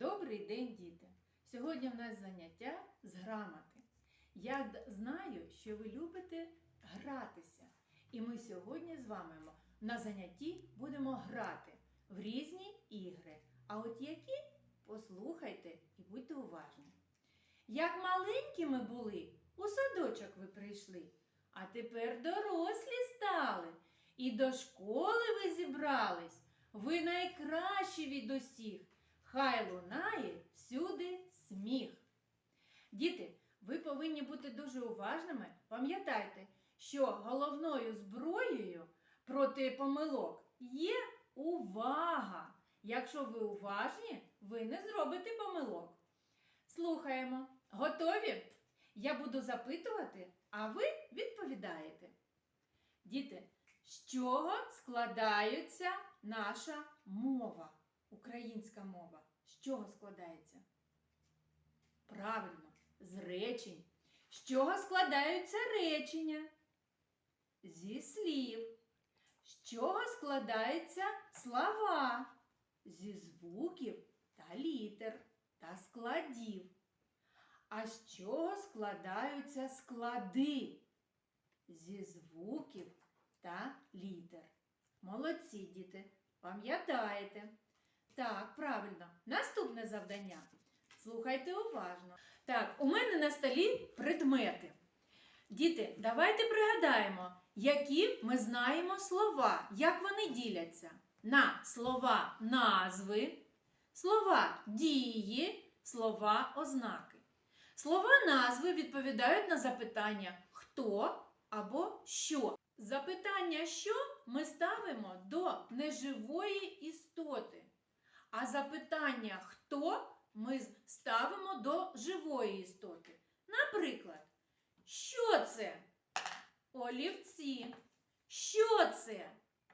Добрий день, діти! Сьогодні в нас заняття з грамоти. Я знаю, що ви любите гратися. І ми сьогодні з вами на занятті будемо грати в різні ігри. А от які послухайте і будьте уважні. Як маленькими були, у садочок ви прийшли, а тепер дорослі стали. І до школи ви зібрались. Ви найкращі від усіх. Хай лунає всюди сміх. Діти, ви повинні бути дуже уважними. Пам'ятайте, що головною зброєю проти помилок є увага. Якщо ви уважні, ви не зробите помилок. Слухаємо. Готові? Я буду запитувати, а ви відповідаєте. Діти, з чого складається наша мова? Українська мова. З чого складається? Правильно, з речень. З чого складаються речення? Зі слів. З чого складаються слова? Зі звуків та літер та складів. А з чого складаються склади? Зі звуків та літер. Молодці, діти, пам'ятаєте. Так, правильно. Наступне завдання. Слухайте уважно. Так, у мене на столі предмети. Діти, давайте пригадаємо, які ми знаємо слова, як вони діляться на слова назви, слова дії, слова ознаки. Слова назви відповідають на запитання хто або що. Запитання що ми ставимо до неживої істоти. А запитання хто ми ставимо до живої істоти. Наприклад, що це? Олівці. Що це?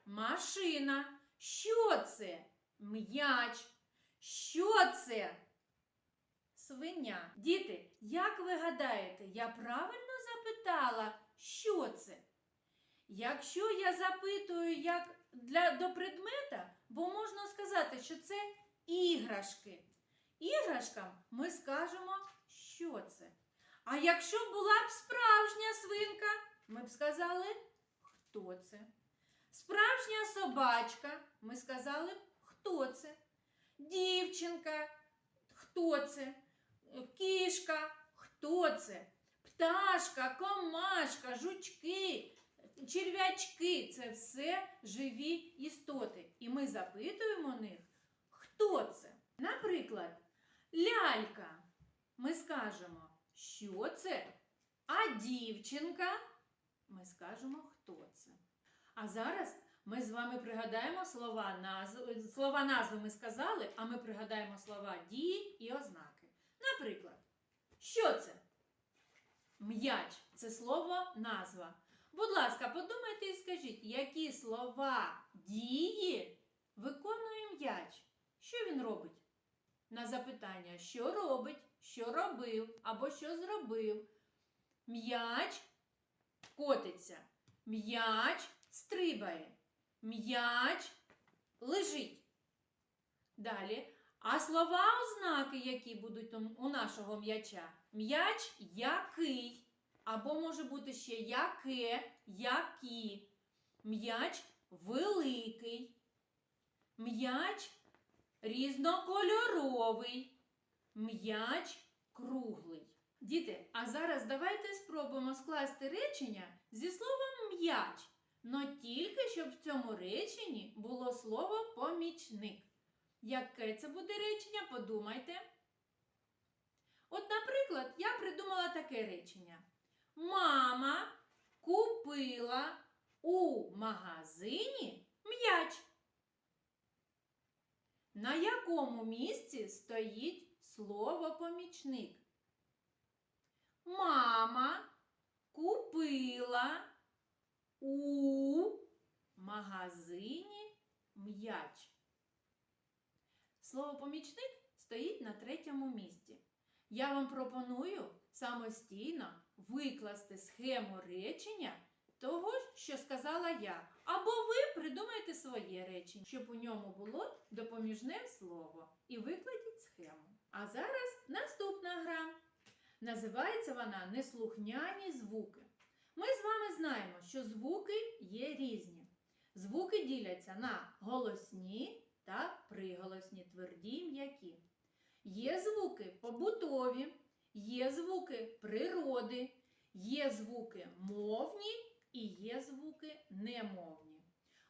Машина. Що це? М'яч. Що це? Свиня. Діти, як ви гадаєте, я правильно запитала, що це? Якщо я запитую як для, до предмета, бо можна сказати, що це іграшки. Іграшкам ми скажемо, що це. А якщо була б справжня свинка, ми б сказали, хто це. Справжня собачка, ми сказали хто це. Дівчинка, хто це? Кішка, хто це? Пташка, комашка, жучки, черв'ячки це все живі істоти. І ми запитуємо них, хто це. Наприклад, лялька. Ми скажемо, що це? А дівчинка ми скажемо, хто це. А зараз ми з вами пригадаємо слова назви. Слова назви ми сказали, а ми пригадаємо слова дії і ознаки. Наприклад, що це? М'яч це слово назва. Будь ласка, подумайте і скажіть, які слова дії виконує м'яч? Що він робить? На запитання, що робить, що робив або що зробив. М'яч котиться. М'яч стрибає. М'яч лежить. Далі. А слова ознаки, які будуть у- нашого м'яча? М'яч який. Або може бути ще яке, які. М'яч великий. М'яч різнокольоровий. М'яч круглий. Діти, а зараз давайте спробуємо скласти речення зі словом м'яч. Но тільки щоб в цьому реченні було слово помічник. Яке це буде речення, подумайте. От, наприклад, я придумала таке речення. Мама купила у магазині м'яч. На якому місці стоїть слово помічник? Мама купила у магазині м'яч. Слово помічник стоїть на третьому місці. Я вам пропоную самостійно викласти схему речення того, що сказала я. Або ви придумайте своє речення, щоб у ньому було допоміжне слово. І викладіть схему. А зараз наступна гра. Називається вона Неслухняні звуки. Ми з вами знаємо, що звуки є різні. Звуки діляться на голосні та приголосні, тверді м'які. Є звуки побутові, є звуки природи, є звуки мовні і є звуки немовні.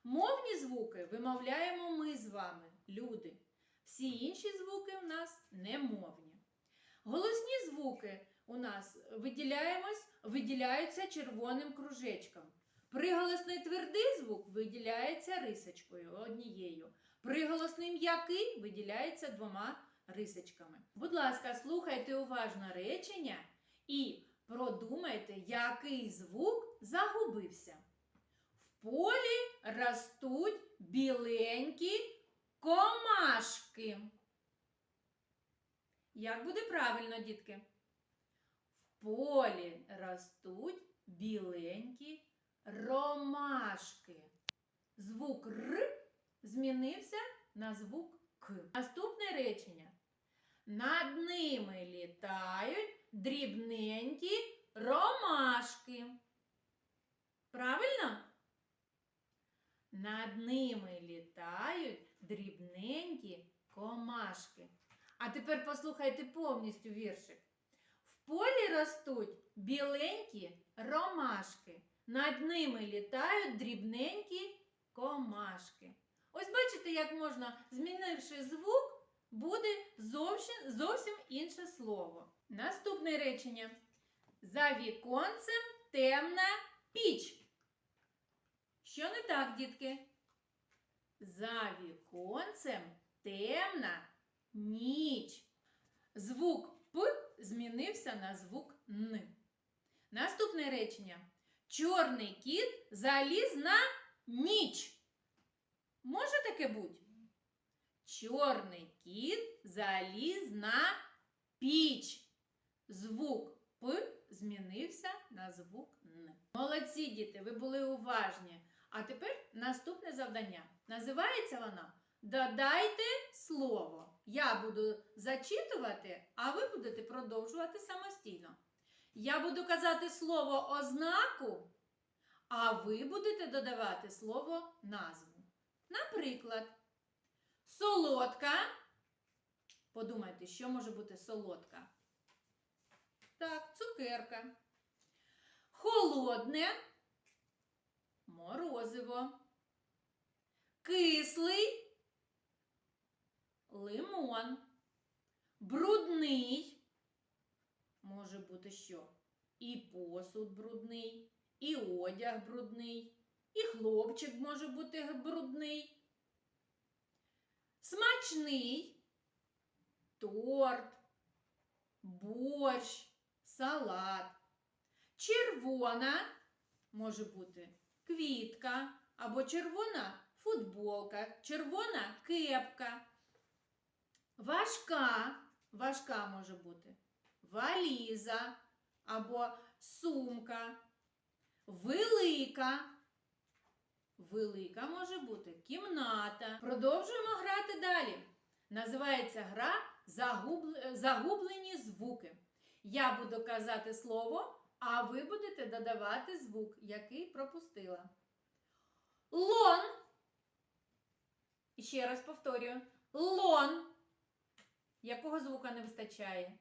Мовні звуки вимовляємо ми з вами, люди. Всі інші звуки в нас немовні. Голосні звуки у нас виділяються червоним кружечком. Приголосний твердий звук виділяється рисочкою однією. Приголосний м'який виділяється двома рисочками. Будь ласка, слухайте уважно речення і продумайте, який звук загубився. В полі ростуть біленькі комашки. Як буде правильно, дітки? В полі ростуть біленькі ромашки. Звук Р змінився на звук К. Наступне речення. Над ними літають дрібненькі ромашки. Правильно? Над ними літають дрібненькі комашки. А тепер послухайте повністю віршик. В полі ростуть біленькі ромашки. Над ними літають дрібненькі комашки. Ось бачите, як можна, змінивши звук, буде зовсім, зовсім інше слово. Наступне речення. За віконцем темна піч. Що не так, дітки? За віконцем темна ніч. Звук П змінився на звук Н. Наступне речення. Чорний кіт заліз на ніч. Може таке бути? Чорний кіт заліз на піч. Звук П змінився на звук Н. Молодці діти, ви були уважні. А тепер наступне завдання. Називається воно Додайте слово. Я буду зачитувати, а ви будете продовжувати самостійно. Я буду казати слово ознаку, а ви будете додавати слово назву. Наприклад, солодка. Подумайте, що може бути солодка? Так, цукерка. Холодне морозиво. Кислий лимон. Брудний. Може бути що? І посуд брудний, і одяг брудний, і хлопчик може бути брудний. Смачний торт, борщ, салат. Червона може бути квітка або червона футболка, червона кепка. Важка, важка може бути валіза або сумка. Велика. Велика може бути кімната. Продовжуємо грати далі. Називається гра «Загуб- Загублені звуки. Я буду казати слово, а ви будете додавати звук, який пропустила. Лон. І ще раз повторюю. Лон. Якого звука не вистачає?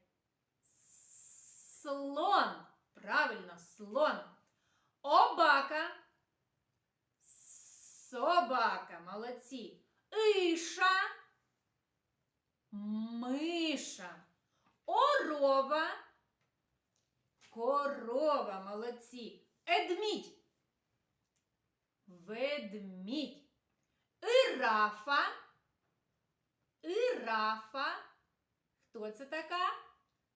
Слон. Правильно, слон. Обака. Собака. Молодці. Іша. Миша. Орова. Корова. Молодці. Едмідь. Ведмідь. Ірафа. Ірафа. Хто це така?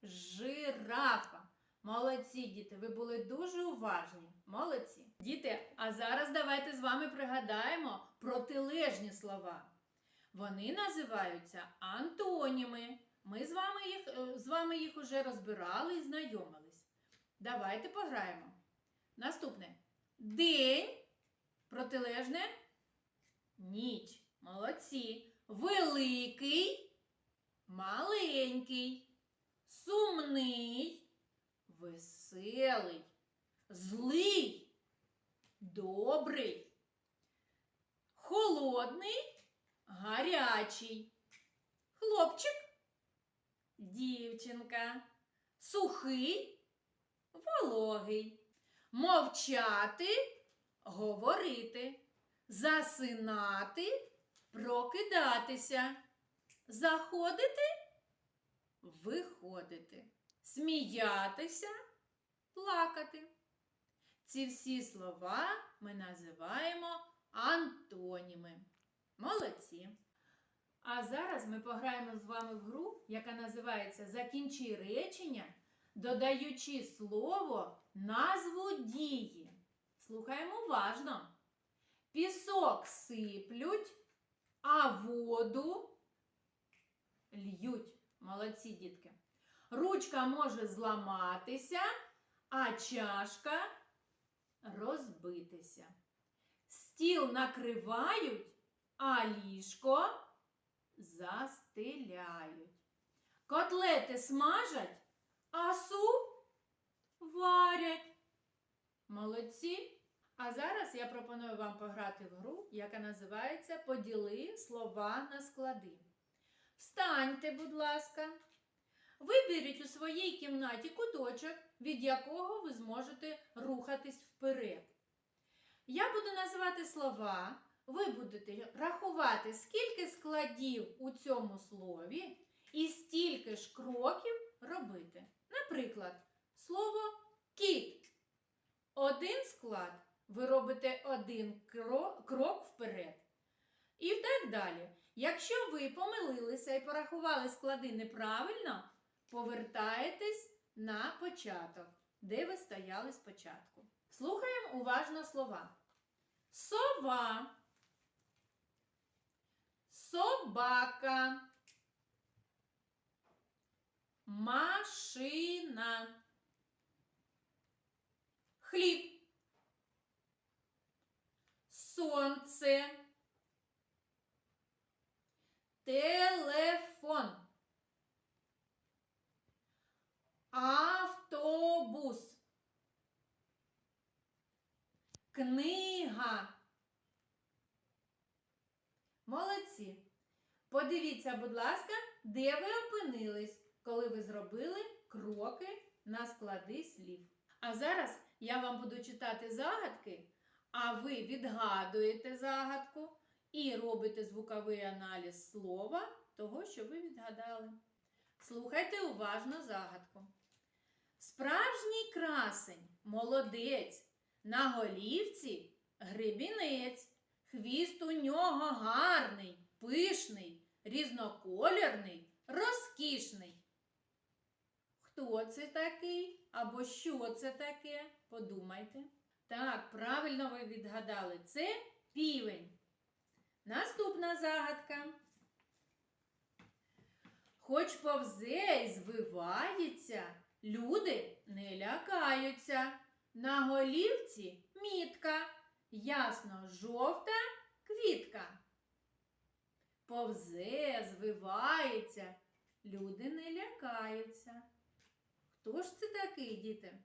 Жирафа. Молодці, діти, ви були дуже уважні. Молодці. Діти, а зараз давайте з вами пригадаємо протилежні слова. Вони називаються антоніми. Ми з вами їх, е, з вами їх уже розбирали і знайомились. Давайте пограємо. Наступне День. Протилежне. Ніч. Молодці. Великий. Маленький. Сумний. Веселий. Злий. Добрий. Холодний. Гарячий. Хлопчик. Дівчинка. Сухий. Вологий. Мовчати. Говорити. Засинати. Прокидатися. Заходити. Виходити. Сміятися. Плакати. Ці всі слова ми називаємо антоніми. Молодці. А зараз ми пограємо з вами в гру, яка називається Закінчи речення, додаючи слово назву дії. Слухаємо уважно. Пісок сиплють, а воду льють. Молодці дітки. Ручка може зламатися, а чашка розбитися. Стіл накривають, а ліжко застеляють. Котлети смажать, а суп варять. Молодці. А зараз я пропоную вам пограти в гру, яка називається Поділи слова на склади. Встаньте, будь ласка. Виберіть у своїй кімнаті куточок, від якого ви зможете рухатись вперед. Я буду називати слова, ви будете рахувати, скільки складів у цьому слові і стільки ж кроків робити. Наприклад, слово кіт. Один склад ви робите один крок вперед. І так далі. Якщо ви помилилися і порахували склади неправильно, повертаєтесь на початок, де ви стояли спочатку. Слухаємо уважно слова. Сова, собака, машина, хліб, сонце, телефон, автобус, книга. Молодці. Подивіться, будь ласка, де ви опинились, коли ви зробили кроки на склади слів. А зараз я вам буду читати загадки, а ви відгадуєте загадку і робите звуковий аналіз слова того, що ви відгадали. Слухайте уважно загадку. Справжній красень, молодець, на голівці гребінець, хвіст у нього гарний, пишний, різнокольорний, розкішний. Хто це такий або що це таке? Подумайте. Так, правильно ви відгадали. Це півень. Наступна загадка. Хоч повзе і звивається, люди не лякаються. На голівці мітка, ясно жовта квітка. Повзе, звивається, люди не лякаються. Хто ж це такий, діти?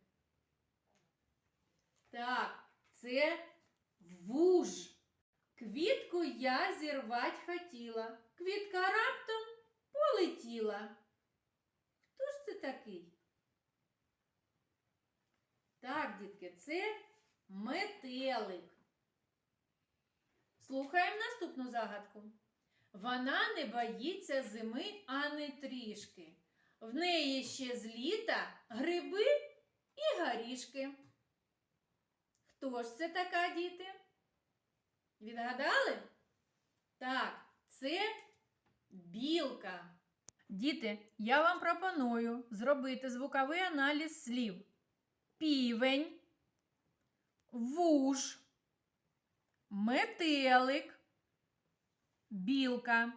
Так, це вуж. Квітку я зірвать хотіла. Квітка раптом полетіла. Хто ж це такий? Так, дітки, це метелик. Слухаємо наступну загадку. Вона не боїться зими, а не трішки. В неї ще з літа гриби і горішки. Хто ж це така, діти? Відгадали? Так, це білка. Діти, я вам пропоную зробити звуковий аналіз слів. Півень, вуж, метелик, білка.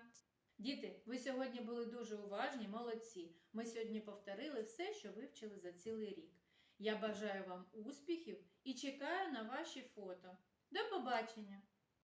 Діти, ви сьогодні були дуже уважні, молодці. Ми сьогодні повторили все, що вивчили за цілий рік. Я бажаю вам успіхів і чекаю на ваші фото. До побачення!